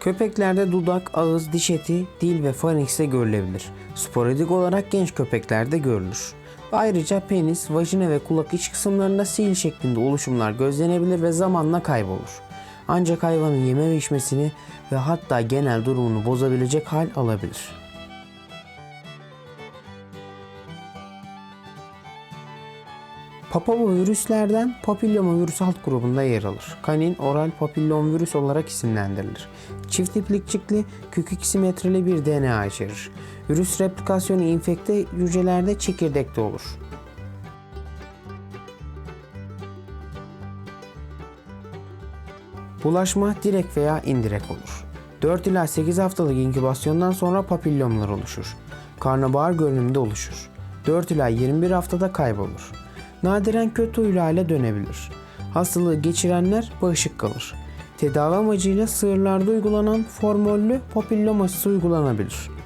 Köpeklerde dudak, ağız, diş eti, dil ve faringste görülebilir. Sporadik olarak genç köpeklerde görülür. Ayrıca penis, vajina ve kulak iç kısımlarında sil şeklinde oluşumlar gözlenebilir ve zamanla kaybolur. Ancak hayvanın yeme ve içmesini ve hatta genel durumunu bozabilecek hal alabilir. Papavirüslerden papillomavirüs alt grubunda yer alır. Kanin oral papillomvirüs olarak isimlendirilir. Çift iplikçikli, kükük simetrili bir DNA içerir. Virüs replikasyonu infekte hücrelerde çekirdekte olur. Bulaşma direkt veya indirekt olur. 4 ila 8 haftalık inkübasyondan sonra papillomlar oluşur. Karnabahar görünümde oluşur. 4 ila 21 haftada kaybolur. Nadiren kötü huylu hale dönebilir. Hastalığı geçirenler bağışık kalır. Tedavi amacıyla sığırlarda uygulanan formollü papillom aşısı uygulanabilir.